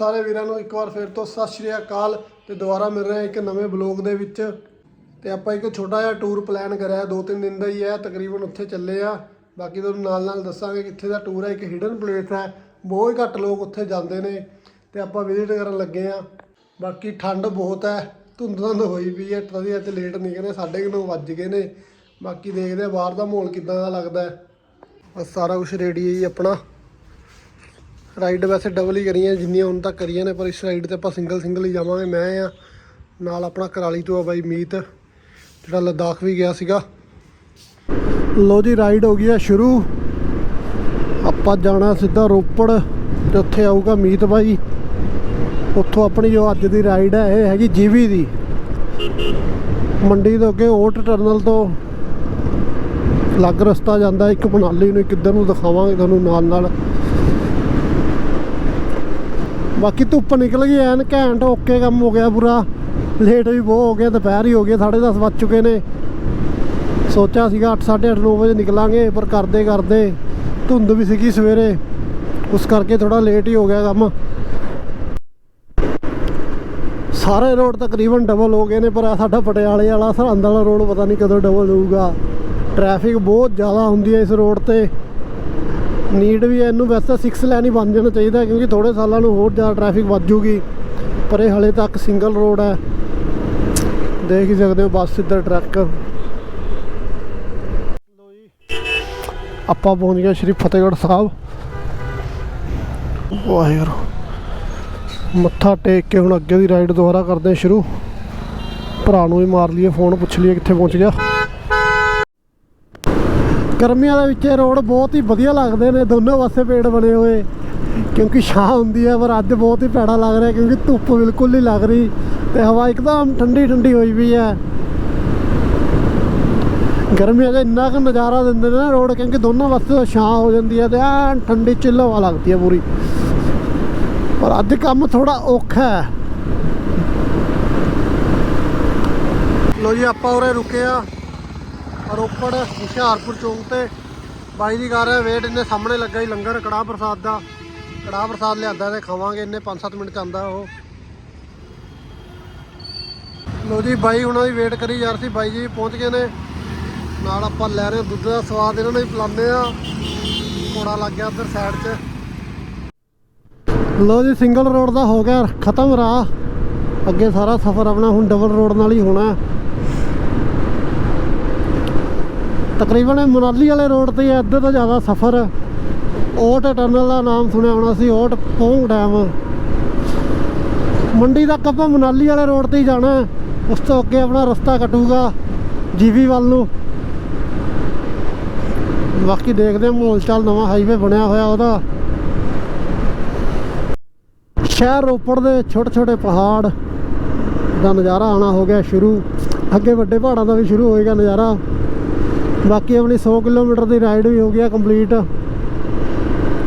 ਸਾਰੇ ਵੀਰਾਂ ਨੂੰ ਇੱਕ ਵਾਰ ਫਿਰ ਤੋਂ ਸਤਿ ਸ਼੍ਰੀ ਅਕਾਲ ਤੇ ਦੁਬਾਰਾ ਮਿਲ ਰਹੇ ਹਾਂ ਇੱਕ ਨਵੇਂ ਬਲੌਗ ਦੇ ਵਿੱਚ। ਤੇ ਆਪਾਂ ਇੱਕ ਛੋਟਾ ਜਿਹਾ ਟੂਰ ਪਲਾਨ ਕਰਿਆ ਦੋ ਤਿੰਨ ਦਿਨ ਦਾ ਹੀ ਹੈ, ਤਕਰੀਬਨ ਉੱਥੇ ਚੱਲੇ ਆ ਬਾਕੀ ਤੁਹਾਨੂੰ ਨਾਲ ਨਾਲ ਦੱਸਾਂਗੇ ਕਿੱਥੇ ਦਾ ਟੂਰ ਹੈ, ਇੱਕ ਹਿਡਨ ਪਲੇਸ ਹੈ, ਬਹੁਤ ਘੱਟ ਲੋਕ ਉੱਥੇ ਜਾਂਦੇ ਨੇ ਤੇ ਆਪਾਂ ਵਿਜ਼ਿਟ ਕਰਨ ਲੱਗੇ ਆ ਬਾਕੀ ਠੰਡ ਬਹੁਤ ਹੈ ਧੁੰਦ ਧੁੰਦ ਹੋਈ ਪਈ ਹੈ ਟਰਦੀ ਅੱਜ ਲੇਟ ਨਿਕਲੇ, ਸਾਢੇ ਕੁ ਨੌ ਵੱਜ ਗਏ ਨੇ। ਬਾਕੀ ਦੇਖਦੇ ਆ ਬਾਹਰ ਦਾ ਮਾਹੌਲ ਕਿੱਦਾਂ ਦਾ ਲੱਗਦਾ ਹੈ। ਬਸ ਸਾਰਾ ਕੁਝ ਰੈਡੀ ਹੈ ਜੀ ਆਪਣਾ। ਰਾਈਡ ਵੈਸੇ ਡਬਲ ਹੀ ਕਰੀਆਂ, ਜਿੰਨੀਆਂ ਹੁਣ ਤੱਕ ਕਰੀਆਂ ਨੇ, ਪਰ ਇਸ ਰਾਈਡ ਤੇ ਆਪਾਂ ਸਿੰਗਲ ਸਿੰਗਲ ਹੀ ਜਾਵਾਂਗੇ। ਮੈਂ ਆ, ਨਾਲ ਆਪਣਾ ਕਰਾਲੀ ਤੋਂ ਆ ਬਾਈ ਮੀਤ, ਜਿਹੜਾ ਲੱਦਾਖ ਵੀ ਗਿਆ ਸੀਗਾ। ਲੋ ਜੀ ਰਾਈਡ ਹੋ ਗਈ ਆ ਸ਼ੁਰੂ। ਆਪਾਂ ਜਾਣਾ ਸਿੱਧਾ ਰੋਪੜ, ਤੇ ਉੱਥੇ ਆਊਗਾ ਮੀਤ ਬਾਈ। ਉੱਥੋਂ ਆਪਣੀ ਜੋ ਅੱਜ ਦੀ ਰਾਈਡ ਹੈ ਇਹ ਹੈਗੀ ਜੀਵੀ ਦੀ। ਮੰਡੀ ਤੋਂ ਅੱਗੇ ਓਟ ਟਰਨਲ ਤੋਂ ਲੱਗ ਰਸਤਾ ਜਾਂਦਾ, ਇੱਕ ਮਨਾਲੀ ਨੂੰ ਕਿੱਧਰ ਨੂੰ ਦਿਖਾਵਾਂਗੇ ਤੁਹਾਨੂੰ ਨਾਲ ਨਾਲ। ਬਾਕੀ ਧੁੱਪ ਨਿਕਲ ਗਈ, ਐਨ ਘੈਂਟ, ਓਕੇ ਕੰਮ ਹੋ ਗਿਆ ਪੂਰਾ। ਲੇਟ ਵੀ ਬਹੁਤ ਹੋ ਗਿਆ ਦੁਪਹਿਰ ਹੀ ਹੋ ਗਈ 10:30 ਵੱਜ ਚੁੱਕੇ ਨੇ। ਸੋਚਿਆ ਸੀਗਾ 8:30 9 ਵਜੇ ਨਿਕਲਾਂਗੇ, ਪਰ ਕਰਦੇ ਕਰਦੇ ਧੁੰਦ ਵੀ ਸੀਗੀ ਸਵੇਰੇ। ਉਸ ਕਰਕੇ ਥੋੜਾ ਲੇਟ ਹੀ ਹੋ ਗਿਆ ਕੰਮ। ਸਾਰੇ ਰੋਡ ਤਕਰੀਬਨ ਡਬਲ ਹੋ ਗਏ ਨੇ, ਪਰ ਸਾਡਾ ਪਟਿਆਲੇ ਵਾਲਾ, ਸਰਹੰਦ ਵਾਲਾ ਰੋਡ ਪਤਾ ਨਹੀਂ ਕਦੋਂ ਡਬਲ ਹੋਊਗਾ। ਟ੍ਰੈਫਿਕ ਬਹੁਤ ਜ਼ਿਆਦਾ ਹੁੰਦੀ ਹੈ ਇਸ ਰੋਡ ਤੇ। ਨੀਡ ਵੀ ਹੈ, ਇਹਨੂੰ ਵੈਸੇ 6 ਲਾਈਨ ਹੀ ਬਣ ਜਾਣਾ ਚਾਹੀਦਾ ਕਿਉਂਕਿ ਥੋੜੇ ਸਾਲਾਂ ਨੂੰ ਹੋਰ ਜ਼ਿਆਦਾ ਟ੍ਰੈਫਿਕ ਵੱਧ ਜੂਗੀ ਪਰ ਇਹ ਹਲੇ ਤੱਕ ਸਿੰਗਲ ਰੋਡ ਹੈ। ਦੇਖ ਹੀ ਸਕਦੇ ਹੋ, ਬੱਸ ਇੱਧਰ ਟਰੱਕ ਲੋ ਜੀ ਆਪਾਂ ਪਹੁੰਚ ਗਏ ਸ਼੍ਰੀ ਫਤਿਹਗੜ੍ਹ ਸਾਹਿਬ। ਵਾਹਿਗੁਰੂ। ਮੱਥਾ ਟੇਕ ਕੇ ਹੁਣ ਅੱਗੇ ਦੀ ਰਾਈਡ ਦੁਬਾਰਾ ਕਰਦੇ ਸ਼ੁਰੂ। ਭਰਾ ਨੂੰ ਵੀ ਮਾਰ ਲਈਏ, ਫੋਨ ਪੁੱਛ ਲਈਏ ਕਿੱਥੇ ਪਹੁੰਚ ਗਿਆ। ਗਰਮੀਆਂ ਦੇ ਵਿੱਚ ਰੋਡ ਬਹੁਤ ਹੀ ਵਧੀਆ ਲੱਗਦੇ ਨੇ, ਦੋਨੋਂ ਪਾਸੇ ਪੇੜ ਬਣੇ ਹੋਏ। ਕਿਉਂਕਿ ਛਾਂ ਹੁੰਦੀ ਹੈ, ਪਰ ਅੱਜ ਬਹੁਤ ਹੀ ਪੈੜਾ ਲੱਗ ਰਿਹਾ, ਕਿਉਂਕਿ ਧੁੱਪ ਬਿਲਕੁਲ ਨਹੀਂ ਲੱਗ ਰਹੀ ਤੇ ਹਵਾ ਇੱਕਦਮ ਠੰਡੀ ਠੰਡੀ ਹੋਈ ਵੀ ਹੈ। ਗਰਮੀਆਂ 'ਚ ਇੰਨਾ ਕੁ ਨਜ਼ਾਰਾ ਦਿੰਦੇ ਨੇ ਨਾ ਰੋਡ, ਕਿਉਂਕਿ ਦੋਨੋਂ ਪਾਸੇ ਛਾਂ ਹੋ ਜਾਂਦੀ ਹੈ ਤੇ ਐਨ ਠੰਡੀ ਚਿੱਲ ਹਵਾ ਲੱਗਦੀ ਹੈ ਪੂਰੀ। ਪਰ ਅੱਜ ਕੰਮ ਥੋੜਾ ਔਖਾ ਹੈ। ਲੋ ਜੀ, ਆਪਾਂ ਉਰੇ ਰੁਕੇ ਆ ਰੋਪੜ, ਹੁਸ਼ਿਆਰਪੁਰ ਚੌਂਕ ਤੇ। ਬਾਈ ਦੀ ਕਰ ਰਿਹਾ ਵੇਟ ਇਹਨੇ ਸਾਹਮਣੇ ਲੱਗਾ ਹੀ ਲੰਗਰ, ਕੜਾਹ ਪ੍ਰਸਾਦ ਦਾ। ਕੜਾਹ ਪ੍ਰਸਾਦ ਲਿਆਂਦਾ ਤੇ ਖਾਵਾਂਗੇ ਇਹਨੇ 5-7 ਮਿੰਟ ਚ ਆਂਦਾ ਉਹ। ਲੋ ਜੀ, ਬਾਈ ਉਹਨਾਂ ਦੀ ਵੇਟ ਕਰੀ ਯਾਰ ਸੀ, ਬਾਈ ਜੀ ਪਹੁੰਚ ਗਏ ਨੇ। ਨਾਲ ਆਪਾਂ ਲੈ ਰਹੇ ਦੁੱਧ ਦਾ ਸਵਾਦ, ਇਹਨਾਂ ਨੂੰ ਹੀ ਪਿਲਾਉਂਦੇ ਆ ਕੋੜਾ ਲੱਗ ਗਿਆ ਉਧਰ ਸਾਈਡ 'ਚ। ਲੋ ਜੀ ਸਿੰਗਲ ਰੋਡ ਦਾ ਹੋ ਗਿਆ ਖਤਮ ਰਾਹ। ਅੱਗੇ ਸਾਰਾ ਸਫ਼ਰ ਆਪਣਾ ਹੁਣ ਡਬਲ ਰੋਡ ਨਾਲ ਹੀ ਹੋਣਾ ਹੈ ਤਕਰੀਬਨ ਇਹ ਮਨਾਲੀ ਵਾਲੇ ਰੋਡ ਤੇ ਹੀ ਹੈ, ਤੋਂ ਜ਼ਿਆਦਾ ਸਫ਼ਰ ਓਟ ਟਨਲ ਦਾ ਨਾਮ ਸੁਣਿਆ ਹੋਣਾ ਸੀ ਓਟ ਪੌਂਗ ਡੈਮ। ਮੰਡੀ ਤੱਕ ਆਪਾਂ ਮਨਾਲੀ ਵਾਲੇ ਰੋਡ ਤੇ ਹੀ ਜਾਣਾ ਉਸ ਤੋਂ ਅੱਗੇ ਆਪਣਾ ਰਸਤਾ ਕੱਟੂਗਾ ਜੀਵੀ ਵੱਲ ਨੂੰ। ਬਾਕੀ ਦੇਖਦੇ ਹਾਂ ਮਾਹੌਲ ਚਾਲ ਨਵਾਂ ਹਾਈਵੇ ਬਣਿਆ ਹੋਇਆ ਉਹਦਾ। ਸ਼ਹਿਰ ਰੋਪੜ ਦੇ ਛੋਟੇ ਛੋਟੇ ਪਹਾੜ ਦਾ ਨਜ਼ਾਰਾ ਆਣਾ ਹੋ ਗਿਆ ਸ਼ੁਰੂ। ਅੱਗੇ ਵੱਡੇ ਪਹਾੜਾਂ ਦਾ ਵੀ ਸ਼ੁਰੂ ਹੋਏਗਾ ਨਜ਼ਾਰਾ। ਬਾਕੀ ਆਪਣੀ 100 ਕਿਲੋਮੀਟਰ ਦੀ ਰਾਈਡ ਵੀ ਹੋ ਗਿਆ ਕੰਪਲੀਟ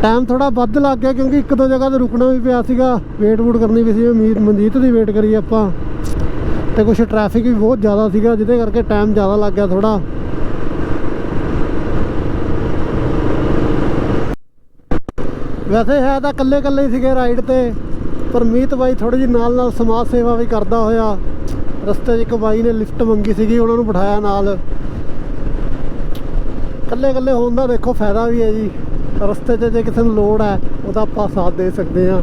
ਟਾਈਮ ਥੋੜਾ ਵੱਧ ਲੱਗ ਗਿਆ ਕਿਉਂਕਿ ਇੱਕ ਦੋ ਜਗ੍ਹਾ ਤੇ ਰੁਕਣਾ ਵੀ ਪਿਆ ਸੀਗਾ। ਵੇਟ ਵੂਟ ਕਰਨੀ ਵੀ ਸੀ, ਮੀਤ ਮਨਜੀਤ ਦੀ ਵੇਟ ਕਰੀ ਆਪਾਂ। ਤੇ ਕੁਝ ਟ੍ਰੈਫਿਕ ਵੀ ਬਹੁਤ ਜ਼ਿਆਦਾ ਸੀਗਾ, ਜਿਹਦੇ ਕਰਕੇ ਟਾਈਮ ਜ਼ਿਆਦਾ ਲੱਗ ਗਿਆ ਥੋੜਾ ਵੈਸੇ ਹੈ ਤਾਂ ਇਕੱਲੇ ਇਕੱਲੇ ਸੀਗੇ ਰਾਈਡ ਤੇ, ਪਰ ਮੀਤ ਬਾਈ ਥੋੜੀ ਜਿਹੀ ਨਾਲ ਨਾਲ ਸਮਾਜ ਸੇਵਾ ਵੀ ਕਰਦਾ ਹੋਇਆ। ਰਸਤੇ 'ਚ ਇੱਕ ਬਾਈ ਨੇ ਲਿਫਟ ਮੰਗੀ ਸੀਗੀ, ਉਹਨਾਂ ਨੂੰ ਬਿਠਾਇਆ ਨਾਲ। ਇਕੱਲੇ ਇਕੱਲੇ ਹੋਣ ਦਾ ਦੇਖੋ, ਫਾਇਦਾ ਵੀ ਹੈ ਜੀ। ਰਸਤੇ 'ਚ ਜੇ ਕਿਸੇ ਨੂੰ ਲੋੜ ਹੈ, ਉਹਦਾ ਆਪਾਂ ਸਾਥ ਦੇ ਸਕਦੇ ਹਾਂ।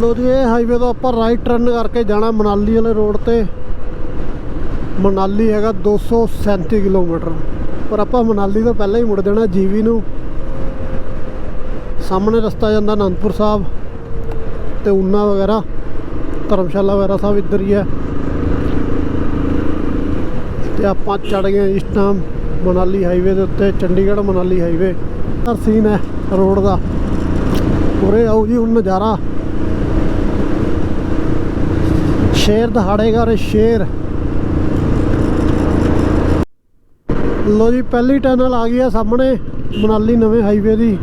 ਲੋ ਜੀ, ਇਹ ਹਾਈਵੇ ਤੋਂ ਆਪਾਂ ਰਾਈਟ ਟਰਨ ਕਰਕੇ ਜਾਣਾ ਮਨਾਲੀ ਵਾਲੇ ਰੋਡ ਤੇ। ਮਨਾਲੀ ਹੈਗਾ 237 ਕਿਲੋਮੀਟਰ। ਪਰ ਆਪਾਂ ਮਨਾਲੀ ਤੋਂ ਪਹਿਲਾਂ ਹੀ ਮੁੜ ਜਾਣਾ ਜੀਵੀ ਨੂੰ। ਸਾਹਮਣੇ ਰਸਤਾ ਜਾਂਦਾ ਅਨੰਦਪੁਰ ਸਾਹਿਬ ਤੇ ਉਨਾ ਵਗੈਰਾ। ਧਰਮਸ਼ਾਲਾ ਵਗੈਰਾ ਸਭ ਇੱਧਰ ਹੀ ਹੈ। ਤੇ ਆਪਾਂ ਚੜ ਗਏ ਇਸ ਟਾਈਮ ਮਨਾਲੀ ਹਾਈਵੇ ਦੇ ਉੱਤੇ, ਚੰਡੀਗੜ੍ਹ ਮਨਾਲੀ ਹਾਈਵੇ ਦਾ ਸੀਨ ਹੈ ਰੋਡ ਦਾ। ਉਰੇ ਆਓ ਜੀ ਹੁਣ ਨਜ਼ਾਰਾ। ਸ਼ੇਰ ਦਹਾੜੇਗਾ ਰੇ ਸ਼ੇਰ। ਲੋ ਜੀ, ਪਹਿਲੀ ਟਨਲ ਆ ਗਈ ਆ ਸਾਹਮਣੇ ਮਨਾਲੀ ਨਵੇਂ ਹਾਈਵੇ ਦੀ।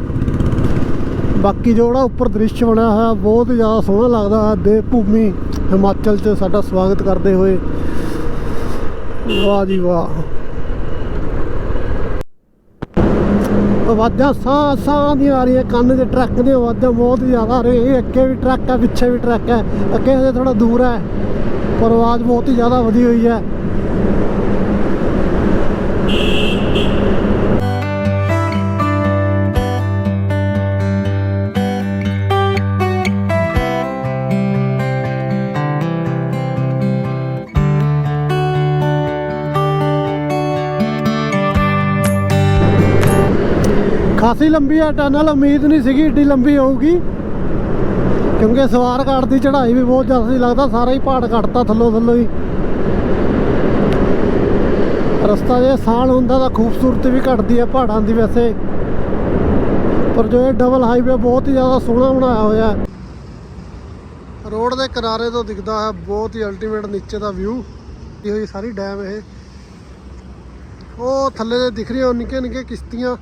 ਬਾਕੀ ਜੋ ਜਿਹੜਾ ਉੱਪਰ ਦ੍ਰਿਸ਼ ਬਣਿਆ ਹੋਇਆ, ਬਹੁਤ ਜ਼ਿਆਦਾ ਸੋਹਣਾ ਲੱਗਦਾ ਹੈ। ਦੇਵ ਭੂਮੀ ਹਿਮਾਚਲ 'ਚ ਸਾਡਾ ਸਵਾਗਤ ਕਰਦੇ ਹੋਏ। ਵਾਹ ਜੀ ਵਾਹ। ਆਵਾਜ਼ਾਂ ਸਾਹ ਸਾਹ ਦੀਆਂ ਆ ਰਹੀਆਂ, ਕੰਨ 'ਚ ਟਰੱਕ ਦੀਆਂ ਆਵਾਜ਼ਾਂ ਬਹੁਤ ਜ਼ਿਆਦਾ ਆ ਰਹੀਆਂ। ਅੱਗੇ ਵੀ ਟਰੱਕ ਹੈ, ਪਿੱਛੇ ਵੀ ਟਰੱਕ ਹੈ। ਅੱਗੇ ਹਜੇ ਥੋੜਾ ਦੂਰ ਹੈ, ਪਰ ਆਵਾਜ਼ ਬਹੁਤ ਹੀ ਜ਼ਿਆਦਾ ਵਧੀ ਹੋਈ ਹੈ। ਖਾਸੀ ਲੰਬੀ ਹੈ ਟਨਲ ਉਮੀਦ ਨਹੀਂ ਸੀਗੀ ਏਡੀ ਲੰਬੀ ਹੋਊਗੀ। ਕਿਉਂਕਿ ਸਵਾਰ ਘਾਟ ਦੀ ਚੜ੍ਹਾਈ ਵੀ ਬਹੁਤ ਜ਼ਿਆਦਾ ਸੀ, ਲੱਗਦਾ ਸਾਰਾ ਹੀ ਪਹਾੜ ਕੱਟਤਾ ਥੱਲੋਂ ਥੱਲੋਂ ਹੀ। ਰਸਤਾ ਜੇ ਆਸਾਨ ਹੁੰਦਾ ਤਾਂ ਖੂਬਸੂਰਤੀ ਵੀ ਘਟਦੀ ਹੈ ਪਹਾੜਾਂ ਦੀ ਵੈਸੇ। ਪਰ ਜੋ ਇਹ ਡਬਲ ਹਾਈਵੇ ਬਹੁਤ ਹੀ ਜ਼ਿਆਦਾ ਸੋਹਣਾ ਬਣਾਇਆ ਹੋਇਆ ਰੋਡ ਦੇ ਕਿਨਾਰੇ ਤੋਂ ਦਿਖਦਾ ਹੈ ਬਹੁਤ ਹੀ ਅਲਟੀਮੇਟ ਨੀਚੇ ਦਾ ਵਿਊ ਇਹ ਹੋਈ ਸਾਰੀ ਡੈਮ ਇਹ। ਉਹ ਥੱਲੇ ਦੇ ਦਿਖ ਰਹੀਆਂ ਨਿੱਕੇ ਨਿੱਕੇ ਕਿਸ਼ਤੀਆਂ।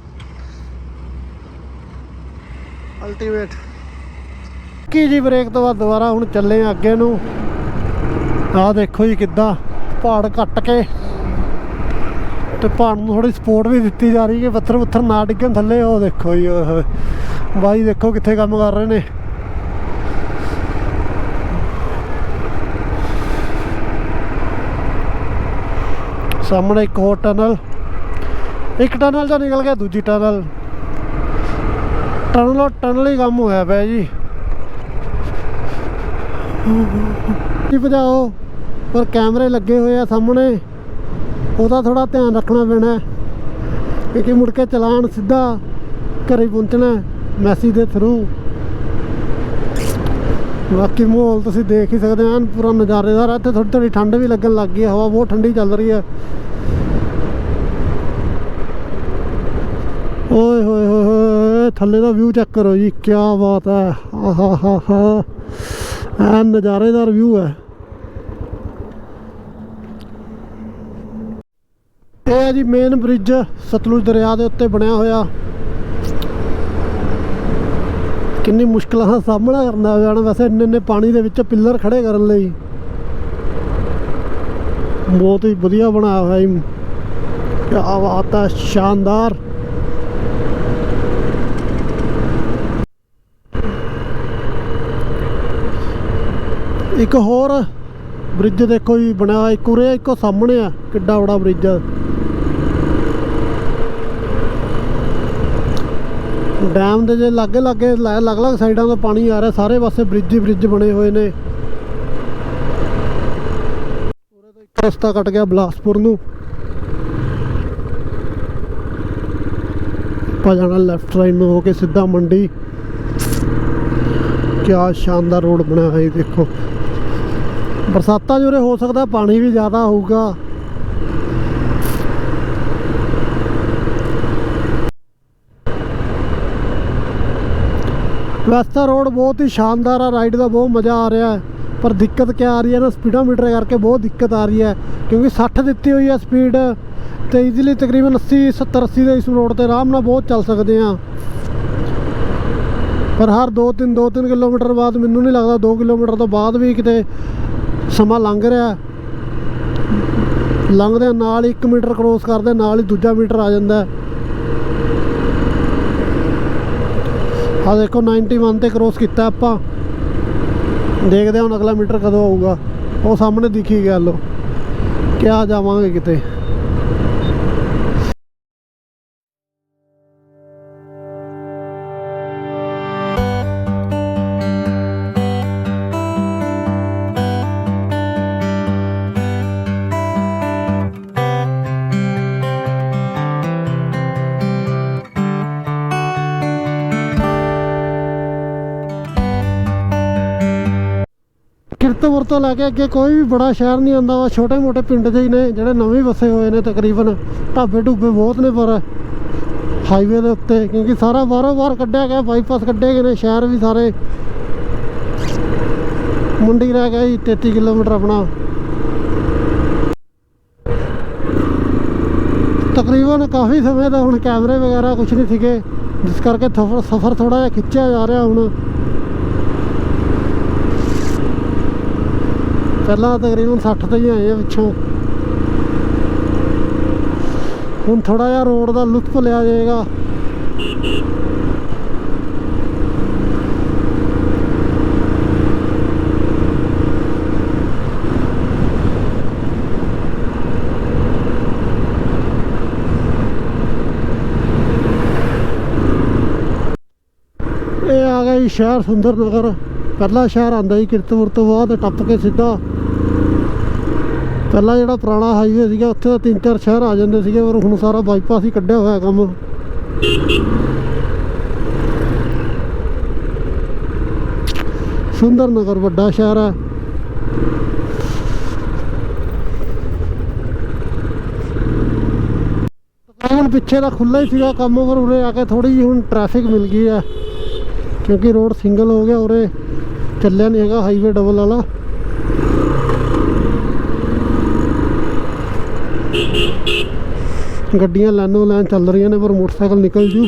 ਅਲਟੀਮੇਟ ਕੀ ਜੀ ਬ੍ਰੇਕ ਤੋਂ ਬਾਅਦ ਦੁਬਾਰਾ ਹੁਣ ਚੱਲੇ ਆ ਅੱਗੇ ਨੂੰ। ਆਹ ਦੇਖੋ ਜੀ ਕਿੱਦਾਂ ਪਹਾੜ ਕੱਟ ਕੇ ਤੇ ਪਹਾੜ ਨੂੰ ਥੋੜੀ ਸਪੋਰਟ ਵੀ ਦਿੱਤੀ ਜਾ ਰਹੀ ਹੈ। ਕਿ ਪੱਥਰ ਪੁੱਥਰ ਨਾ ਡਿੱਗਣ ਥੱਲੇ, ਉਹ ਦੇਖੋ ਜੀ ਬਾਈ ਦੇਖੋ ਕਿੱਥੇ ਕੰਮ ਕਰ ਰਹੇ ਨੇ। ਸਾਹਮਣੇ ਇੱਕ ਹੋਰ ਟਨਲ। ਇੱਕ ਟਨਲ ਤੋਂ ਨਿਕਲ ਗਿਆ ਦੂਜੀ ਟਨਲ। ਟਨਲ ਟਨਲ ਹੀ ਕੰਮ ਹੋਇਆ ਪਿਆ ਜੀ। ਕੀ ਭਜਾਓ, ਪਰ ਕੈਮਰੇ ਲੱਗੇ ਹੋਏ ਆ ਸਾਹਮਣੇ। ਉਹਦਾ ਥੋੜਾ ਧਿਆਨ ਰੱਖਣਾ ਪੈਣਾ ਕਿਉਂਕਿ ਮੁੜ ਕੇ ਚਲਾਨ ਸਿੱਧਾ ਘਰੇ ਪਹੁੰਚਣਾ ਮੈਸੇਜ ਦੇ ਥਰੂ ਬਾਕੀ ਮਾਹੌਲ ਤੁਸੀਂ ਦੇਖ ਹੀ ਸਕਦੇ ਹੋ ਪੂਰਾ ਨਜ਼ਾਰੇਦਾਰ ਹੈ ਇੱਥੇ ਥੋੜੀ ਥੋੜੀ ਠੰਡ ਵੀ ਲੱਗਣ ਲੱਗ ਗਈ ਹਵਾ ਬਹੁਤ ਠੰਡੀ ਚੱਲ ਰਹੀ ਹੈ। ਓਏ ਹੋਏ ਹੋਏ ਹੋਏ ਥੱਲੇ ਦਾ ਵਿਊ ਚੈੱਕ ਕਰੋ ਜੀ ਕੀ ਬਾਤ ਹੈ। ਆਹਾ, ਹਾ ਹਾ। ਐਨ ਨਜ਼ਾਰੇਦਾਰ ਵਿਊ ਹੈ। ਇਹ ਹੈ ਜੀ ਮੇਨ ਬ੍ਰਿਜ ਸਤਲੁਜ ਦਰਿਆ ਦੇ ਉੱਤੇ ਬਣਿਆ ਹੋਇਆ। ਕਿੰਨੀ ਮੁਸ਼ਕਲਾਂ ਦਾ ਸਾਹਮਣਾ ਕਰਨਾ ਜਾਣਾ ਵੈਸੇ ਇੰਨੇ ਇੰਨੇ ਪਾਣੀ ਦੇ ਵਿੱਚ ਪਿੱਲਰ ਖੜੇ ਕਰਨ ਲਈ। ਬਹੁਤ ਹੀ ਵਧੀਆ ਬਣਾਇਆ ਹੋਇਆ ਜੀ। ਕੀ ਬਾਤ ਹੈ, ਸ਼ਾਨਦਾਰ। ਇੱਕ ਹੋਰ ਬ੍ਰਿਜ ਦੇਖੋ ਜੀ, ਬਣਿਆ ਹੋਇਆ ਇੱਕ ਉਰੇ, ਇੱਕੋ ਸਾਹਮਣੇ ਆ, ਕਿੱਡਾ ਬੜਾ ਬ੍ਰਿਜ ਆ। ਡੈਮ ਦੇ ਜੇ ਲਾਗੇ ਲਾਗੇ ਅਲੱਗ-ਅਲੱਗ ਸਾਈਡਾਂ ਤੋਂ ਪਾਣੀ ਆ ਰਿਹਾ, ਸਾਰੇ ਪਾਸੇ ਬ੍ਰਿਜ ਹੀ ਬ੍ਰਿਜ ਬਣੇ ਹੋਏ ਨੇ। ਉਰੇ ਤੋਂ ਇੱਕ ਰਸਤਾ ਕੱਟ ਗਿਆ ਬਲਾਸਪੁਰ ਨੂੰ। ਆਪਾਂ ਜਾਣਾ ਲੈਫਟ ਸਾਈਡ ਨੂੰ ਹੋ ਕੇ ਸਿੱਧਾ ਮੰਡੀ। ਕਿਆ ਸ਼ਾਨਦਾਰ ਰੋਡ ਬਣਿਆ ਹੈ ਦੇਖੋ। ਬਰਸਾਤਾਂ 'ਚ ਹੋ ਸਕਦਾ ਪਾਣੀ ਵੀ ਜ਼ਿਆਦਾ ਹੋਊਗਾ। ਵੈਸੇ ਤਾਂ ਰੋਡ ਬਹੁਤ ਹੀ ਸ਼ਾਨਦਾਰ ਆ ਰਾਈਡ ਦਾ ਬਹੁਤ ਮਜ਼ਾ ਆ ਰਿਹਾ ਹੈ, ਪਰ ਦਿੱਕਤ ਕੀ ਆ ਰਹੀ ਹੈ ਨਾ ਸਪੀਡੋਮੀਟਰ ਕਰਕੇ ਬਹੁਤ ਦਿੱਕਤ ਆ ਰਹੀ ਹੈ, ਕਿਉਂਕਿ 60 ਦਿੱਤੀ ਹੋਈ ਹੈ ਸਪੀਡ ਤੇ ਈਜ਼ੀਲੀ ਤਕਰੀਬਨ 80 70 80 ਦੇ ਇਸ ਰੋਡ ਤੇ ਆਰਾਮ ਨਾਲ ਬਹੁਤ ਚੱਲ ਸਕਦੇ ਆ ਪਰ ਹਰ 2-3 2-3 ਕਿਲੋਮੀਟਰ ਬਾਅਦ ਮੈਨੂੰ ਨਹੀਂ ਲੱਗਦਾ 2 ਕਿਲੋਮੀਟਰ ਤੋਂ ਬਾਅਦ ਵੀ ਕਿਤੇ ਸਮਾਂ ਲੰਘ ਰਿਹਾ ਲੰਘਦੇ ਨਾਲ ਹੀ 1 ਮੀਟਰ ਕ੍ਰੋਸ ਕਰਦੇ, ਨਾਲ ਹੀ ਦੂਜਾ ਮੀਟਰ ਆ ਜਾਂਦਾ ਆ ਦੇਖੋ 91 ਤੇ ਕ੍ਰੋਸ ਕੀਤਾ ਆਪਾਂ। ਦੇਖਦੇ ਹਾਂ ਹੁਣ ਅਗਲਾ ਮੀਟਰ ਕਦੋਂ ਆਊਗਾ। ਉਹ ਸਾਹਮਣੇ ਦਿਖੀ ਗਿਆ ਲੋ ਕਿਆ ਜਾਵਾਂਗੇ ਕਿਤੇ। ਕਿਰਤਪੁਰ ਤੋਂ ਲੈ ਕੇ ਅੱਗੇ ਕੋਈ ਵੀ ਬੜਾ ਸ਼ਹਿਰ ਨਹੀਂ ਆਉਂਦਾ ਵਾ, ਛੋਟੇ ਮੋਟੇ ਪਿੰਡ ਦੇ ਹੀ ਨੇ, ਜਿਹੜੇ ਨਵੇਂ ਵਸੇ ਹੋਏ ਨੇ ਤਕਰੀਬਨ, ਢਾਬੇ ਢੁੱਬੇ ਬਹੁਤ ਨੇ ਪਰ ਹਾਈਵੇ ਦੇ ਉੱਤੇ, ਕਿਉਂਕਿ ਸਾਰਾ ਬਾਹਰੋਂ ਬਾਹਰ ਕੱਢਿਆ ਗਿਆ ਬਾਈਪਾਸ ਕੱਢੇ ਗਏ ਨੇ, ਸ਼ਹਿਰ ਵੀ ਸਾਰੇ। ਮੁੰਡੀ ਰਹਿ ਗਿਆ ਜੀ 33 ਕਿਲੋਮੀਟਰ ਆਪਣਾ। ਤਕਰੀਬਨ ਕਾਫੀ ਸਮੇਂ ਦਾ ਹੁਣ ਕੈਮਰੇ ਵਗੈਰਾ ਕੁਝ ਨਹੀਂ ਸੀਗੇ, ਜਿਸ ਕਰਕੇ ਸਫ਼ਰ ਥੋੜਾ ਜਿਹਾ ਖਿੱਚਿਆ ਜਾ ਰਿਹਾ ਹੁਣ। ਪਹਿਲਾਂ ਤਕਰੀਬਨ 60 ਤੇ ਹੀ ਆਏ ਆ ਪਿੱਛੋਂ। ਹੁਣ ਥੋੜਾ ਜਿਹਾ ਰੋਡ ਦਾ ਲੁਤਫ ਲਿਆ ਜਾਏਗਾ। ਇਹ ਆ ਗਿਆ ਜੀ ਸ਼ਹਿਰ ਸੁੰਦਰ ਨਗਰ ਪਹਿਲਾ ਸ਼ਹਿਰ ਆਂਦਾ ਜੀ ਕਿਰਤਪੁਰ ਤੋਂ ਬਾਅਦ, ਟੱਪ ਕੇ ਸਿੱਧਾ ਪਹਿਲਾਂ ਜਿਹੜਾ ਪੁਰਾਣਾ ਹਾਈਵੇ ਸੀਗਾ, ਉੱਥੇ ਤਾਂ ਤਿੰਨ ਚਾਰ ਸ਼ਹਿਰ ਆ ਜਾਂਦੇ ਸੀਗੇ, ਪਰ ਹੁਣ ਸਾਰਾ ਬਾਈਪਾਸ ਹੀ ਕੱਢਿਆ ਹੋਇਆ ਕੰਮ। ਸੁੰਦਰ ਨਗਰ ਵੱਡਾ ਸ਼ਹਿਰ ਹੈ। ਹੁਣ ਪਿੱਛੇ ਦਾ ਖੁੱਲਾ ਹੀ ਸੀਗਾ ਕੰਮ, ਪਰ ਉਰੇ ਆ ਕੇ ਥੋੜੀ ਜਿਹੀ ਹੁਣ ਟ੍ਰੈਫਿਕ ਮਿਲ ਗਈ ਹੈ, ਕਿਉਂਕਿ ਰੋਡ ਸਿੰਗਲ ਹੋ ਗਿਆ, ਉਰੇ ਚੱਲਿਆ ਨਹੀਂ ਹੈਗਾ ਹਾਈਵੇ ਡਬਲ ਵਾਲਾ। ਗੱਡੀਆਂ ਲਾਈਨੋਂ ਲਾਈਨ ਚੱਲ ਰਹੀਆਂ ਨੇ, ਪਰ ਮੋਟਰਸਾਈਕਲ ਨਿਕਲ ਜੂ।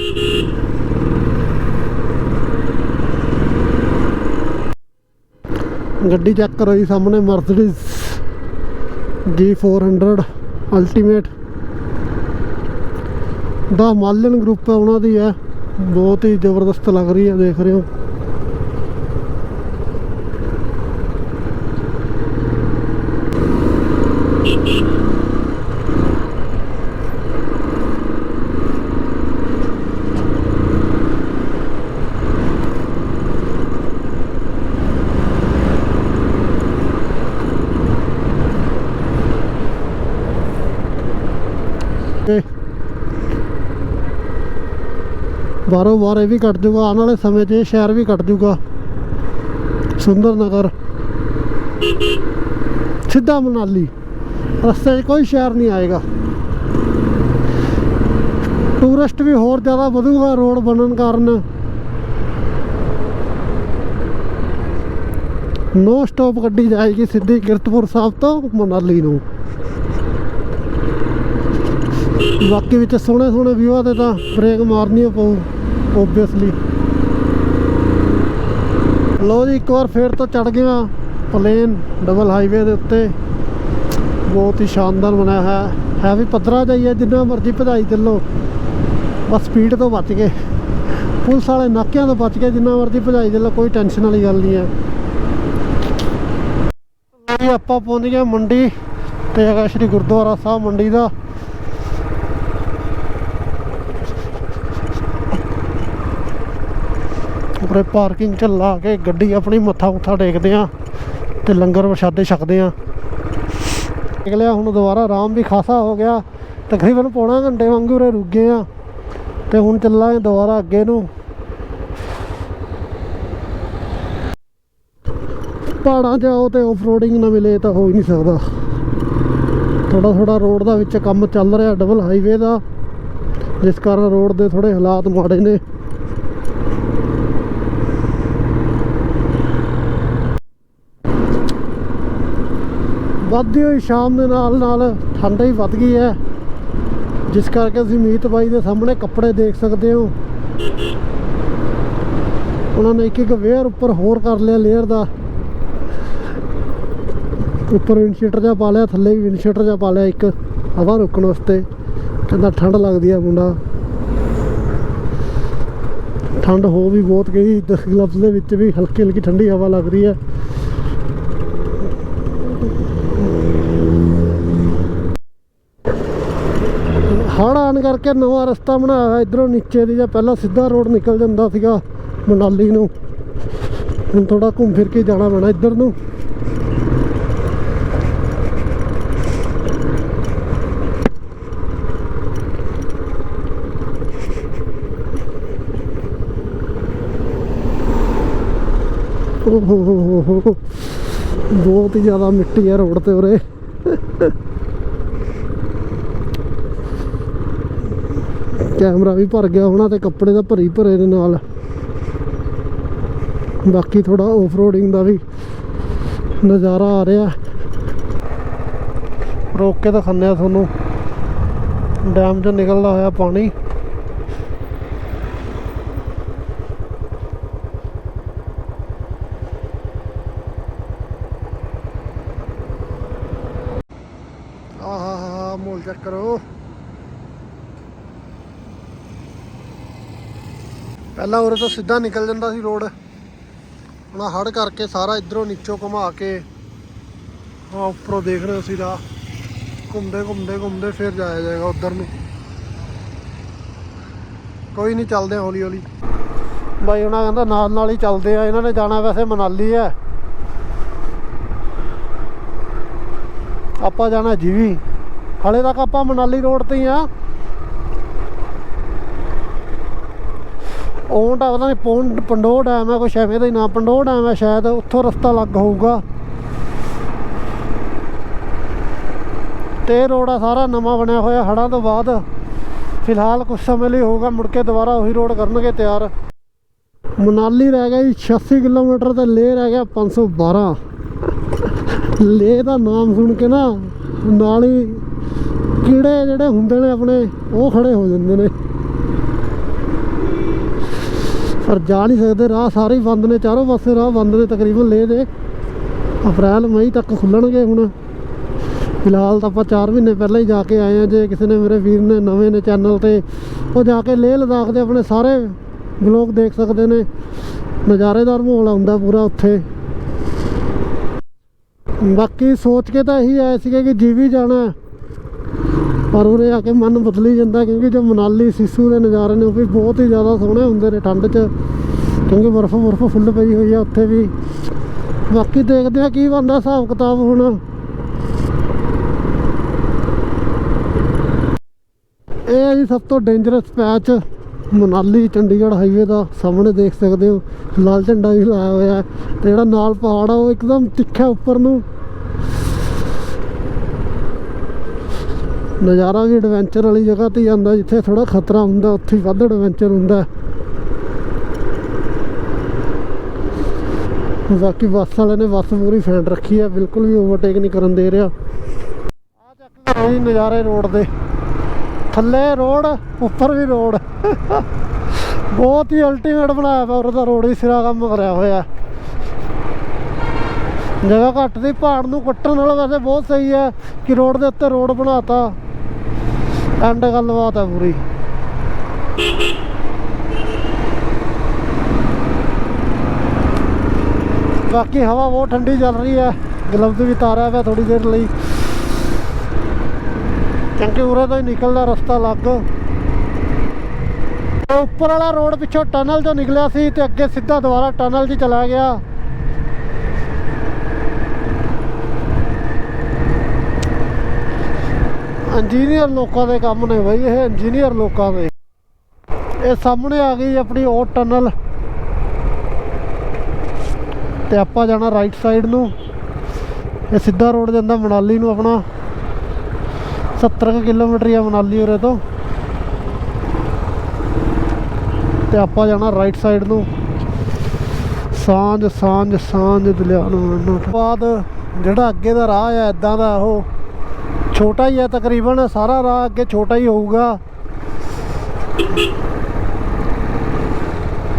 ਗੱਡੀ ਚੈੱਕ ਕਰੋ ਜੀ ਸਾਹਮਣੇ ਮਰਸੀਡੀਜ਼ G400 ਅਲਟੀਮੇਟ ਦਾ ਮਾਲਨ ਗਰੁੱਪ ਹੈ, ਉਹਨਾਂ ਦੀ ਹੈ। ਬਹੁਤ ਹੀ ਜ਼ਬਰਦਸਤ ਲੱਗ ਰਹੀ ਹੈ, ਦੇਖ ਰਹੇ ਹੋ। ਕਾਰੋਬਾਰ ਇਹ ਵੀ ਕੱਟ ਜੂਗਾ ਆਉਣ ਵਾਲੇ ਸਮੇਂ 'ਚ ਇਹ ਸ਼ਹਿਰ ਵੀ ਕੱਟ ਜੂਗਾ ਸੁੰਦਰ ਨਗਰ। ਸਿੱਧਾ ਮਨਾਲੀ। ਰਸਤੇ 'ਚ ਕੋਈ ਸ਼ਹਿਰ ਨਹੀਂ ਆਏਗਾ। ਟੂਰਿਸਟ ਵੀ ਹੋਰ ਜ਼ਿਆਦਾ ਵਧੂਗਾ ਰੋਡ ਬਣਨ ਕਾਰਨ। ਨੋ ਸਟਾਪ ਗੱਡੀ ਜਾਏਗੀ ਸਿੱਧੀ ਕਿਰਤਪੁਰ ਸਾਹਿਬ ਤੋਂ ਮਨਾਲੀ ਨੂੰ। ਬਾਕੀ ਵਿੱਚ ਸੋਹਣੇ ਸੋਹਣੇ ਵਿਊਆਂ ਤੇ ਤਾਂ ਬ੍ਰੇਕ ਮਾਰਨੀ ਪਊ। ਓਬਵੀਅਸਲੀ ਲੋ ਜੀ, ਇੱਕ ਵਾਰ ਫੇਰ ਤੋਂ ਚੜ ਗਿਆ ਪਲੇਨ ਡਬਲ ਹਾਈਵੇ ਦੇ ਉੱਤੇ। ਬਹੁਤ ਹੀ ਸ਼ਾਨਦਾਰ ਬਣਿਆ ਹੈ। ਹੈ ਵੀ ਪੱਧਰਾ ਜਾਈਏ ਜਿੰਨਾ ਮਰਜ਼ੀ ਭਜਾਈ ਚੱਲੋ। ਬਸ ਸਪੀਡ ਤੋਂ ਬਚ ਗਏ। ਪੁਲਿਸ ਵਾਲੇ ਨਾਕਿਆਂ ਤੋਂ ਬਚ ਗਏ, ਜਿੰਨਾ ਮਰਜ਼ੀ ਭਜਾਈ ਚੱਲੋ, ਕੋਈ ਟੈਨਸ਼ਨ ਵਾਲੀ ਗੱਲ ਨਹੀਂ ਹੈ। ਆਪਾਂ ਪਹੁੰਚ ਗਏ ਮੰਡੀ ਤੇ ਹੈਗਾ ਸ਼੍ਰੀ ਗੁਰਦੁਆਰਾ ਸਾਹਿਬ ਮੰਡੀ ਦਾ। ਉਪਰੇ ਪਾਰਕਿੰਗ ਚ ਲਾ ਕੇ ਗੱਡੀ ਆਪਣੀ ਮੱਥਾ ਮੁੱਥਾ ਟੇਕਦੇ ਆ ਤੇ ਲੰਗਰ ਪ੍ਰਸ਼ਾਦੇ ਛਕਦੇ ਆ। ਨਿਕਲਿਆ ਹੁਣ ਦੁਬਾਰਾ ਆਰਾਮ ਵੀ ਖਾਸਾ ਹੋ ਗਿਆ। ਤਕਰੀਬਨ ਪੌਣਾ ਘੰਟੇ ਵਾਂਗੂ ਉਰੇ ਰੁਕ ਗਏ ਆ ਤੇ ਹੁਣ ਚੱਲਾਂਗੇ ਦੁਬਾਰਾ ਅੱਗੇ ਨੂੰ। ਪਹਾੜਾਂ 'ਚ ਆਓ ਤੇ ਆਫਰੋਡਿੰਗ ਨਾ ਮਿਲੇ ਤਾਂ ਹੋ ਹੀ ਨਹੀਂ ਸਕਦਾ। ਥੋੜਾ ਥੋੜਾ ਰੋਡ ਦਾ ਵਿੱਚ ਕੰਮ ਚੱਲ ਰਿਹਾ ਡਬਲ ਹਾਈਵੇ ਦਾ। ਜਿਸ ਕਾਰਨ ਰੋਡ ਦੇ ਥੋੜੇ ਹਾਲਾਤ ਮਾੜੇ ਨੇ। ਵੱਧਦੀ ਹੋਈ ਸ਼ਾਮ ਦੇ ਨਾਲ ਨਾਲ ਠੰਡ ਹੀ ਵੱਧ ਗਈ ਹੈ। ਜਿਸ ਕਰਕੇ ਅਸੀਂ ਮੀਤ ਬਾਈ ਦੇ ਸਾਹਮਣੇ ਕੱਪੜੇ ਦੇਖ ਸਕਦੇ ਹੋ। ਉਹਨਾਂ ਨੇ ਇੱਕ ਇੱਕ ਵੇਅਰ ਉੱਪਰ ਹੋਰ ਕਰ ਲਿਆ ਲੇਅਰ ਦਾ। ਉੱਪਰ ਵਿੰਡਸ਼ੀਟਰ ਜਿਹਾ ਪਾ ਲਿਆ, ਥੱਲੇ ਵੀ ਵਿੰਡਸ਼ੀਟਰ ਜਿਹਾ ਪਾ ਲਿਆ ਇੱਕ, ਹਵਾ ਰੋਕਣ ਵਾਸਤੇ। ਕਹਿੰਦਾ ਠੰਡ ਲੱਗਦੀ ਆ ਮੁੰਡਾ। ਠੰਡ ਹੋ ਵੀ ਬਹੁਤ ਗਈ, ਦਸ ਗਲਵਸ ਦੇ ਵਿੱਚ ਵੀ ਹਲਕੀ ਹਲਕੀ ਠੰਡੀ ਹਵਾ ਲੱਗ ਰਹੀ ਹੈ। ਹੜ ਆਉਣ ਕਰਕੇ ਨਵਾਂ ਰਸਤਾ ਬਣਾਇਆ ਹੋਇਆ, ਇਧਰੋਂ ਨੀਚੇ ਦੀ ਜਾਂ ਪਹਿਲਾਂ ਸਿੱਧਾ ਰੋਡ ਨਿਕਲ ਜਾਂਦਾ ਸੀਗਾ ਮਨਾਲੀ ਨੂੰ ਹੁਣ ਥੋੜਾ ਘੁੰਮ ਫਿਰ ਕੇ ਜਾਣਾ ਪੈਣਾ ਇੱਧਰ ਨੂੰ ਓਹ ਹੋ ਹੋ ਹੋ। ਬਹੁਤ ਹੀ ਜ਼ਿਆਦਾ ਮਿੱਟੀ ਹੈ ਰੋਡ ਤੇ ਉਰੇ ਕੈਮਰਾ ਵੀ ਭਰ ਗਿਆ ਹੋਣਾ ਤੇ ਕੱਪੜੇ ਤਾਂ ਭਰੀ ਭਰੇ ਦੇ ਨਾਲ। ਬਾਕੀ ਥੋੜਾ ਆਫ ਰੋਡਿੰਗ ਦਾ ਵੀ ਨਜ਼ਾਰਾ ਆ ਰਿਹਾ। ਰੋਕ ਕੇ ਦਿਖਾਉਂਦੇ ਆ ਤੁਹਾਨੂੰ। ਡੈਮ 'ਚੋਂ ਨਿਕਲਦਾ ਹੋਇਆ ਪਾਣੀ ਆਹਾ ਮੋਲ ਚੈੱਕ ਕਰੋ ਪਹਿਲਾਂ ਉਰੇ ਤੋਂ ਸਿੱਧਾ ਨਿਕਲ ਜਾਂਦਾ ਸੀ ਰੋਡ। ਹੁਣ ਹੜ ਕਰਕੇ ਸਾਰਾ ਇਧਰੋਂ ਨੀਚੋਂ ਘੁਮਾ ਕੇ ਆ ਉੱਪਰੋਂ ਦੇਖ ਰਹੇ ਸੀ ਰਾਹ। ਘੁੰਮਦੇ ਘੁੰਮਦੇ ਘੁੰਮਦੇ ਫਿਰ ਜਾਇਆ ਜਾਏਗਾ ਉਧਰ ਨੂੰ। ਕੋਈ ਨਹੀਂ ਚੱਲਦੇ ਹੌਲੀ ਹੌਲੀ ਬਾਈ ਉਹਨਾਂ ਕਹਿੰਦਾ ਨਾਲ ਨਾਲ ਹੀ ਚੱਲਦੇ ਆ ਇਹਨਾਂ ਨੇ ਜਾਣਾ ਵੈਸੇ ਮਨਾਲੀ ਹੈ। ਆਪਾਂ ਜਾਣਾ ਜੀਵੀ। ਹਾਲੇ ਤੱਕ ਆਪਾਂ ਮਨਾਲੀ ਰੋਡ ਤੇ ਹੀ ਆ ਉਹ ਤਾਂ ਪਤਾ ਨਹੀਂ ਪੌਂਡ ਪੰਡੋ ਡੈਮ ਹੈ ਕੁਛ ਐਵੇਂ ਦਾ ਹੀ ਨਾ ਪੰਡੋ ਡੈਮ ਹੈ ਸ਼ਾਇਦ ਉੱਥੋਂ ਰਸਤਾ ਲੱਗ ਹੋਊਗਾ। ਤੇ ਰੋਡ ਆ, ਸਾਰਾ ਨਵਾਂ ਬਣਿਆ ਹੋਇਆ ਹੜਾਂ ਤੋਂ ਬਾਅਦ ਫਿਲਹਾਲ ਕੁਝ ਸਮੇਂ ਲਈ ਹੋਊਗਾ, ਮੁੜ ਕੇ ਦੁਬਾਰਾ ਉਹੀ ਰੋਡ ਕਰਨਗੇ ਤਿਆਰ। ਮਨਾਲੀ ਰਹਿ ਗਿਆ ਜੀ 86 ਕਿਲੋਮੀਟਰ ਤੇ ਲੇਹ ਰਹਿ ਗਿਆ 512 ਲੇਹ ਦਾ ਨਾਮ ਸੁਣ ਕੇ ਨਾ, ਨਾਲ ਹੀ ਕੀੜੇ ਜਿਹੜੇ ਹੁੰਦੇ ਨੇ ਆਪਣੇ, ਉਹ ਖੜੇ ਹੋ ਜਾਂਦੇ ਨੇ। ਪਰ ਜਾ ਨਹੀਂ ਸਕਦੇ, ਰਾਹ ਸਾਰੇ ਹੀ ਬੰਦ ਨੇ, ਚਾਰੋਂ ਪਾਸੇ ਰਾਹ ਬੰਦ ਨੇ, ਤਕਰੀਬਨ ਲੇਹ ਦੇ। ਅਪ੍ਰੈਲ, ਮਈ ਤੱਕ ਖੁੱਲਣਗੇ ਹੁਣ। ਫਿਲਹਾਲ ਤਾਂ ਆਪਾਂ 4 ਮਹੀਨੇ ਪਹਿਲਾਂ ਹੀ ਜਾ ਕੇ ਆਏ ਆ ਜੇ ਕਿਸੇ ਨੇ ਮੇਰੇ ਵੀਰ ਨੇ ਨਵੇਂ ਨੇ ਚੈਨਲ ਤੇ, ਉਹ ਜਾ ਕੇ ਲੇਹ ਲਦਾਖ ਦੇ ਆਪਣੇ ਸਾਰੇ ਵਲੋਗ ਦੇਖ ਸਕਦੇ ਨੇ। ਨਜ਼ਾਰੇਦਾਰ ਮਾਹੌਲ ਆਉਂਦਾ ਪੂਰਾ ਉੱਥੇ। ਬਾਕੀ ਸੋਚ ਕੇ ਤਾਂ ਇਹੀ ਆਏ ਸੀਗੇ ਕਿ ਜੀਵੀ ਜਾਣਾ ਪਰ ਉਰੇ ਆ ਕੇ ਮਨ ਬਦਲੀ ਜਾਂਦਾ ਕਿਉਂਕਿ ਜੋ ਮਨਾਲੀ ਸਿਸੂ ਦੇ ਨਜ਼ਾਰੇ ਨੇ ਉਹ ਵੀ ਬਹੁਤ ਹੀ ਜ਼ਿਆਦਾ ਸੋਹਣੇ ਹੁੰਦੇ ਨੇ ਠੰਡ 'ਚ। ਕਿਉਂਕਿ ਬਰਫ਼ ਬਰਫ਼ ਫੁੱਲ ਪਈ ਹੋਈ ਆ ਉੱਥੇ ਵੀ। ਬਾਕੀ ਦੇਖਦੇ ਆ ਕੀ ਬਣਦਾ ਹਿਸਾਬ ਕਿਤਾਬ ਹੁਣ। ਇਹ ਹੈ ਜੀ ਸਭ ਤੋਂ dangerous patch Manali Chandigarh highway ਦਾ। ਸਾਹਮਣੇ ਦੇਖ ਸਕਦੇ ਹੋ, ਲਾਲ ਝੰਡਾ ਵੀ ਲਾਇਆ ਹੋਇਆ ਹੈ ਤੇ ਜਿਹੜਾ ਨਾਲ ਪਹਾੜ ਆ ਉਹ ਇੱਕਦਮ ਤਿੱਖਾ ਉੱਪਰ ਨੂੰ ਨਜ਼ਾਰਾ ਵੀ ਐਡਵੈਂਚਰ ਵਾਲੀ ਜਗ੍ਹਾ ਤੇ ਹੀ ਆਉਂਦਾ ਜਿੱਥੇ ਥੋੜਾ ਖਤਰਾ ਹੁੰਦਾ, ਉੱਥੇ ਹੀ ਵੱਧ ਐਡਵੈਂਚਰ ਹੁੰਦਾ। ਬਾਕੀ ਬੱਸ ਵਾਲੇ ਨੇ ਬੱਸ ਪੂਰੀ ਫੈਂਟ ਰੱਖੀ ਹੈ ਬਿਲਕੁਲ ਵੀ ਓਵਰਟੇਕ ਨਹੀਂ ਕਰਨ ਦੇ ਰਿਹਾ। ਆ ਚੱਕ ਲਓ ਜੀ ਨਜ਼ਾਰੇ ਰੋਡ ਦੇ। ਥੱਲੇ ਰੋਡ, ਉੱਪਰ ਵੀ ਰੋਡ। ਬਹੁਤ ਹੀ ਅਲਟੀਮੇਟ ਬਣਾਇਆ ਪਿਆ, ਉਰੇ ਰੋਡ ਵੀ ਸਿਰਾ ਕੰਮ ਕਰਿਆ ਹੋਇਆ। ਜਗ੍ਹਾ ਘੱਟ ਦੀ, ਪਹਾੜ ਨੂੰ ਕੱਟਣ ਨਾਲ ਵੈਸੇ ਬਹੁਤ ਸਹੀ ਹੈ ਕਿ ਰੋਡ ਦੇ ਉੱਤੇ ਰੋਡ ਬਣਾਤਾ। ਐਂਡ ਗੱਲਬਾਤ ਹੈ ਪੂਰੀ। ਬਾਕੀ ਹਵਾ ਬਹੁਤ ਠੰਡੀ ਚੱਲ ਰਹੀ ਹੈ। ਗਲਵਜ਼ ਵੀ ਤਾਰਿਆ ਪਿਆ ਥੋੜੀ ਦੇਰ ਲਈ। ਕਿਉਂਕਿ ਉਰੇ ਤੋਂ ਹੀ ਨਿਕਲਦਾ ਰਸਤਾ ਲੱਗ ਉੱਪਰ ਵਾਲਾ ਰੋਡ ਪਿੱਛੋਂ ਟਨਲ ਚੋਂ ਨਿਕਲਿਆ ਸੀ ਤੇ ਅੱਗੇ ਸਿੱਧਾ ਦੁਬਾਰਾ ਟਨਲ 'ਚ ਚਲਾ ਗਿਆ। ਇੰਜੀਨੀਅਰ ਲੋਕਾਂ ਦੇ ਕੰਮ ਨੇ ਬਈ, ਇਹ ਇੰਜੀਨੀਅਰ ਲੋਕਾਂ ਦੇ। ਇਹ ਸਾਹਮਣੇ ਆ ਗਈ ਆਪਣੀ ਉਹ ਟਨਲ। ਤੇ ਆਪਾਂ ਜਾਣਾ ਰਾਈਟ ਸਾਈਡ ਨੂੰ। ਇਹ ਸਿੱਧਾ ਰੋਡ ਜਾਂਦਾ ਮਨਾਲੀ ਨੂੰ ਆਪਣਾ। 70 ਕੁ ਕਿਲੋਮੀਟਰ ਆ ਮਨਾਲੀ ਉਰੇ ਤੋਂ। ਤੇ ਆਪਾਂ ਜਾਣਾ ਰਾਈਟ ਸਾਈਡ ਨੂੰ। ਸਾਂਝ ਸਾਂਝ ਸਾਂਝ ਦਲਿਆਣ ਨੂੰ। ਬਾਅਦ ਜਿਹੜਾ ਅੱਗੇ ਦਾ ਰਾਹ ਆ ਇਦਾਂ ਦਾ ਉਹ ਛੋਟਾ ਹੀ ਹੈ ਤਕਰੀਬਨ, ਸਾਰਾ ਰਾਹ ਅੱਗੇ ਛੋਟਾ ਹੀ ਹੋਊਗਾ।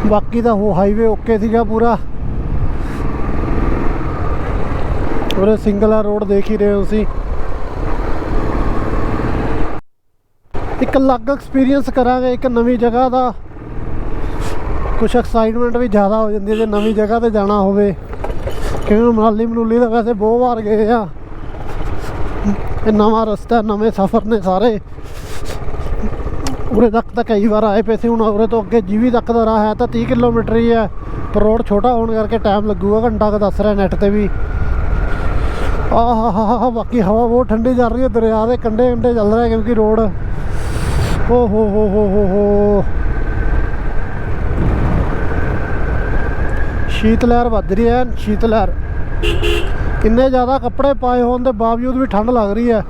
ਬਾਕੀ ਦਾ ਉਹ ਹਾਈਵੇ ਓਕੇ ਸੀਗਾ ਪੂਰਾ। ਉਰੇ ਸਿੰਗਲ ਆ ਰੋਡ ਦੇਖ ਹੀ ਰਹੇ ਹੋ ਤੁਸੀਂ। ਇੱਕ ਅਲੱਗ ਐਕਸਪੀਰੀਅੰਸ ਕਰਾਂਗੇ ਇੱਕ ਨਵੀਂ ਜਗ੍ਹਾ ਦਾ। ਕੁਝ ਐਕਸਾਈਟਮੈਂਟ ਵੀ ਜ਼ਿਆਦਾ ਹੋ ਜਾਂਦੀ ਹੈ ਜੇ ਨਵੀਂ ਜਗ੍ਹਾ ਤੇ ਜਾਣਾ ਹੋਵੇ। ਕਿਉਂਕਿ ਮਨਾਲੀ ਮਨੂਲੀ ਤਾਂ ਵੈਸੇ ਬਹੁਤ ਵਾਰ ਗਏ ਆ। ਨਵਾਂ ਰਸਤਾ ਨਵੇਂ ਸਫ਼ਰ ਨੇ ਸਾਰੇ ਉਰੇ ਤੱਕ ਤਾਂ ਕਈ ਵਾਰ ਆਏ ਪਏ ਸੀ ਹੁਣ ਉਰੇ ਤੋਂ ਅੱਗੇ ਜੀਵੀ ਤੱਕ ਦਾ ਰਾਹ ਹੈ ਤਾਂ 30 ਕਿਲੋਮੀਟਰ ਹੀ ਹੈ ਪਰ ਰੋਡ ਛੋਟਾ ਹੋਣ ਕਰਕੇ ਟਾਈਮ ਲੱਗੂਗਾ ਘੰਟਾ ਕੁ ਦੱਸ ਰਿਹਾ ਨੈਟ ਤੇ ਵੀ ਆਹ ਹਾ ਹਾ ਹਾ ਬਾਕੀ ਹਵਾ ਬਹੁਤ ਠੰਡੀ ਚੱਲ ਰਹੀ ਹੈ ਦਰਿਆ ਦੇ ਕੰਢੇ ਕੰਢੇ ਚੱਲ ਰਿਹਾ ਕਿਉਂਕਿ ਰੋਡ ਓ ਹੋ ਹੋ ਹੋ ਹੋ ਹੋ ਸ਼ੀਤ ਲਹਿਰ ਵੱਜ ਰਹੀ ਹੈ ਸ਼ੀਤ ਲਹਿਰ ਕਿੰਨੇ ਜ਼ਿਆਦਾ ਕੱਪੜੇ ਪਾਏ ਹੋਣ ਦੇ ਬਾਵਜੂਦ ਵੀ ਠੰਡ ਲੱਗ ਰਹੀ ਹੈ।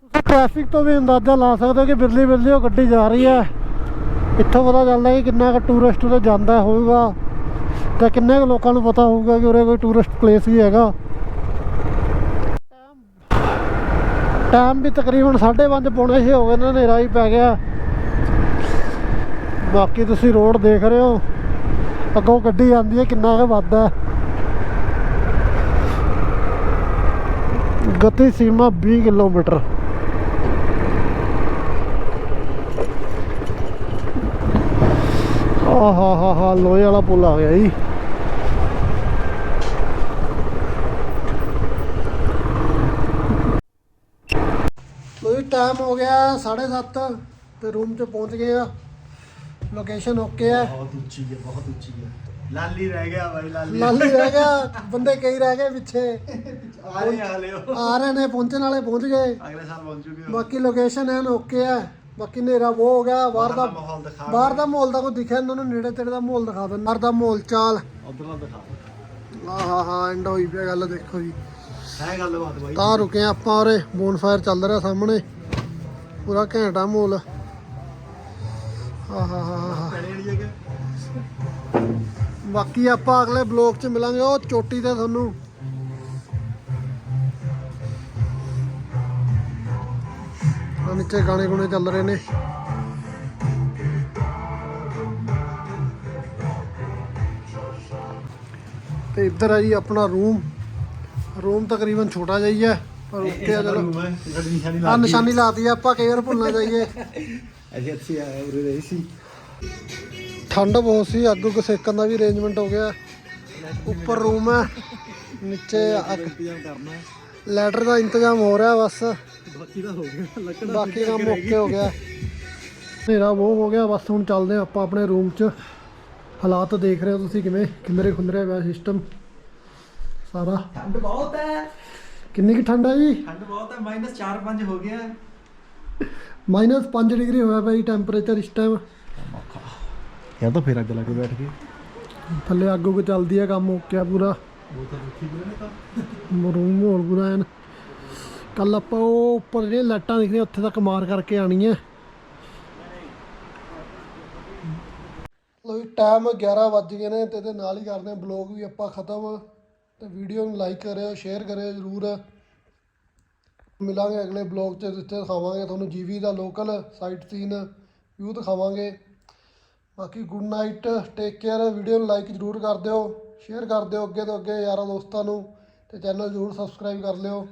ਤੁਸੀਂ ਟ੍ਰੈਫਿਕ ਤੋਂ ਵੀ ਅੰਦਾਜ਼ਾ ਲਾ ਸਕਦੇ ਹੋ ਕਿ ਬਿਰਲੀ ਬਿਰਲੀ ਉਹ ਗੱਡੀ ਜਾ ਰਹੀ ਹੈ। ਇੱਥੋਂ ਪਤਾ ਚੱਲਦਾ ਕਿ ਕਿੰਨਾ ਕੁ ਟੂਰਿਸਟ ਉਰੇ ਜਾਂਦਾ ਹੋਊਗਾ ਤੇ ਕਿੰਨੇ ਕੁ ਲੋਕਾਂ ਨੂੰ ਪਤਾ ਹੋਊਗਾ ਕਿ ਉਰੇ ਕੋਈ ਟੂਰਿਸਟ ਪਲੇਸ ਵੀ ਹੈਗਾ। ਟਾਈਮ ਵੀ ਤਕਰੀਬਨ 5:30 ਪੌਣੇ 6 ਹੋ ਗਏ ਨੇ, ਹਨੇਰਾ ਹੀ ਪੈ ਗਿਆ। ਬਾਕੀ ਤੁਸੀਂ ਰੋਡ ਦੇਖ ਰਹੇ ਹੋ। ਅੱਗੋਂ ਗੱਡੀ ਆਉਂਦੀ ਹੈ, ਕਿੰਨਾ ਕੁ ਵੱਧਦਾ ਗਤੀ ਸੀਮਾ 20 ਕਿਲੋਮੀਟਰ। ਆਹ ਹਾ ਹਾ ਹਾ ਲੋਹੇ ਵਾਲਾ ਪੁੱਲ ਆ ਗਿਆ ਜੀ। ਲੋ ਜੀ ਟਾਈਮ ਹੋ ਗਿਆ 7:30 ਤੇ ਰੂਮ 'ਚ ਪਹੁੰਚ ਗਏ ਆ। ਲੋਕੇਸ਼ਨ ਓਕੇ ਆ। ਬਹੁਤ ਉੱਚੀ ਹੈ ਬਹੁਤ ਉੱਚੀ ਹੈ ਲਾਲੀ ਰਹਿ ਗਿਆ ਬਾਈ ਲਾਲੀ। ਲਾਲੀ ਰਹਿ ਗਿਆ ਬੰਦੇ ਕਈ ਰਹਿ ਗਏ ਪਿੱਛੇ। ਆ ਰਹੇ ਆ ਉਹ। ਆ ਰਹੇ ਨੇ ਪਹੁੰਚਣ ਵਾਲੇ ਪਹੁੰਚ ਗਏ। ਅਗਲੇ ਸਾਲ ਪਹੁੰਚ ਜੂਗੇ ਉਹ। ਬਾਕੀ ਲੋਕੇਸ਼ਨ ਐਨ ਓਕੇ ਆ। ਬਾਕੀ ਹਨੇਰਾ ਬਹੁਤ ਹੋ ਗਿਆ। ਬਾਹਰ ਦਾ ਮਾਹੌਲ ਦਿਖਾ ਬਾਹਰ ਦਾ ਮਾਹੌਲ ਦਾ ਕੋਈ ਦਿਖਿਆ ਇਹਨਾਂ ਨੂੰ ਨੇੜੇ ਤੇੜੇ ਦਾ ਮਾਹੌਲ ਦਿਖਾ ਦਿੰਦਾ ਬਾਹਰ ਦਾ ਮਾਹੌਲ ਚਾਲ। ਉਧਰ ਦਿਖਾ ਆਹ ਹਾ ਹਾ ਐਂਡ ਹੋਈ ਪਿਆ ਗੱਲ ਦੇਖੋ ਜੀ। ਹੈ ਗੱਲ ਬਾਤ ਬਾਈ। ਤਾਂ ਰੁਕੇ ਹਾਂ ਆਪਾਂ ਉਰੇ। ਬੋਨਫਾਇਰ ਚੱਲ ਰਿਹਾ ਸਾਹਮਣੇ। ਪੂਰਾ ਘੈਂਟਾ ਮਾਹੌਲ। ਆਹ ਹਾ ਹਾ ਹਾ। ਪੈਣੇ ਵਾਲੀ ਜਗ੍ਹਾ। ਬਾਕੀ ਆਪਾਂ ਅਗਲੇ ਬਲੌਗ 'ਚ ਮਿਲਾਂਗੇ ਉਹ ਚੋਟੀ ਤੇ ਤੁਹਾਨੂੰ। ਆ ਨੀਚੇ ਗਾਣੇ ਗੁਣੇ ਚੱਲ ਰਹੇ ਨੇ। ਤੇ ਇੱਧਰ ਆ ਜੀ ਆਪਣਾ ਰੂਮ। ਰੂਮ ਤਕਰੀਬਨ ਛੋਟਾ ਜਿਹਾ ਹੀ ਹੈ ਪਰ ਓਕੇ ਆ ਚਲੋ। ਨਿਸ਼ਾਨੀ ਆ ਨਿਸ਼ਾਨੀ ਲਾਤੀ ਆ ਆਪਾਂ ਕਈ ਵਾਰ ਭੁੱਲ ਨਾ ਜਾਈਏ ਅਸੀਂ ਅੱਛੀ ਆਏ ਉਰੇ ਰਹੀ ਸੀ। ਠੰਡ ਬਹੁਤ ਸੀ ਅੱਗ ਉੱਗ ਸੇਕਣ ਦਾ ਵੀ ਅਰੇਂਜਮੈਂਟ ਹੋ ਗਿਆ। ਉੱਪਰ ਰੂਮ ਹੈ ਨੀਚੇ ਅੱਗ। ਇੰਤਜ਼ਾਮ ਕਰਨਾ ਲੈਟਰ ਦਾ ਇੰਤਜ਼ਾਮ ਹੋ ਰਿਹਾ ਬਸ। ਬਾਕੀ ਦਾ ਹੋ ਗਿਆ ਲੱਕੜ ਬਾਕੀ ਕੰਮ ਓਕੇ ਹੋ ਗਿਆ। ਹਨੇਰਾ ਬਹੁਤ ਹੋ ਗਿਆ ਬਸ ਹੁਣ ਚੱਲਦੇ ਆਪਾਂ ਆਪਣੇ ਰੂਮ 'ਚ। ਹਾਲਾਤ ਦੇਖ ਰਹੇ ਹੋ ਤੁਸੀਂ ਕਿਵੇਂ? ਖਿੰਦਰੇ ਖੁੰਦਰੇ ਪਿਆ ਸਿਸਟਮ ਸਾਰਾ। ਠੰਡ ਬਹੁਤ ਹੈ। ਕਿੰਨੀ ਕੀ ਠੰਡ ਹੈ ਜੀ? ਠੰਡ ਬਹੁਤ ਹੈ ਮਾਈਨਸ 4-5 ਹੋ ਗਿਆ। ਮਾਈਨਸ 5 ਡਿਗਰੀ ਹੋਇਆ ਜੀ ਟੈਂਪਰੇਚਰ ਇਸ ਟਾਈਮ ਯਾ ਤਾਂ ਫੇਰ ਅੱਗ ਲਾ ਕੇ ਬੈਠ ਗਏ। ਥੱਲੇ ਅੱਗ ਉੱਗ ਚੱਲਦੀ ਹੈ ਕੰਮ ਓਕੇ ਆ ਪੂਰਾ। ਉਹ ਤਾਂ ਠੀਕ ਨੇ ਤਾਂ। ਰੂਮ ਮਾਹੌਲ ਪੂਰਾ ਐਨ। ਕੱਲ ਆਪਾਂ ਉਹ ਉੱਪਰ ਜਿਹੜੀਆਂ ਲਾਈਟਾਂ ਦਿਖ ਰਹੀਆਂ ਉੱਥੇ ਤੱਕ ਮਾਰ ਕਰਕੇ ਆਣੀ ਹੈ ਲੋ ਜੀ ਟਾਈਮ 11 ਵੱਜ ਗਏ ਨੇ ਤੇ ਇਹਦੇ ਨਾਲ ਹੀ ਕਰਦੇ ਹਾਂ ਬਲੌਗ ਵੀ ਆਪਾਂ ਖਤਮ। ਤੇ ਵੀਡੀਓ ਨੂੰ ਲਾਈਕ ਕਰਿਓ ਸ਼ੇਅਰ ਕਰਿਓ ਜਰੂਰ। ਮਿਲਾਂਗੇ ਅਗਲੇ ਬਲੌਗ 'ਚ ਜਿੱਥੇ ਦਿਖਾਵਾਂਗੇ ਤੁਹਾਨੂੰ ਜੀਵੀ ਦਾ ਲੋਕਲ ਸਾਈਟ ਸੀਨ ਵਿਊ ਦਿਖਾਵਾਂਗੇ। ਬਾਕੀ good night take care video ਨੂੰ ਲਾਈਕ ਜਰੂਰ ਕਰ ਦਿਓ ਸ਼ੇਅਰ ਕਰ ਦਿਓ ਅੱਗੇ ਤੋਂ ਅੱਗੇ ਯਾਰਾਂ ਦੋਸਤਾਂ ਨੂੰ ਤੇ ਚੈਨਲ ਜਰੂਰ ਸਬਸਕ੍ਰਾਈਬ ਕਰ ਲਿਓ।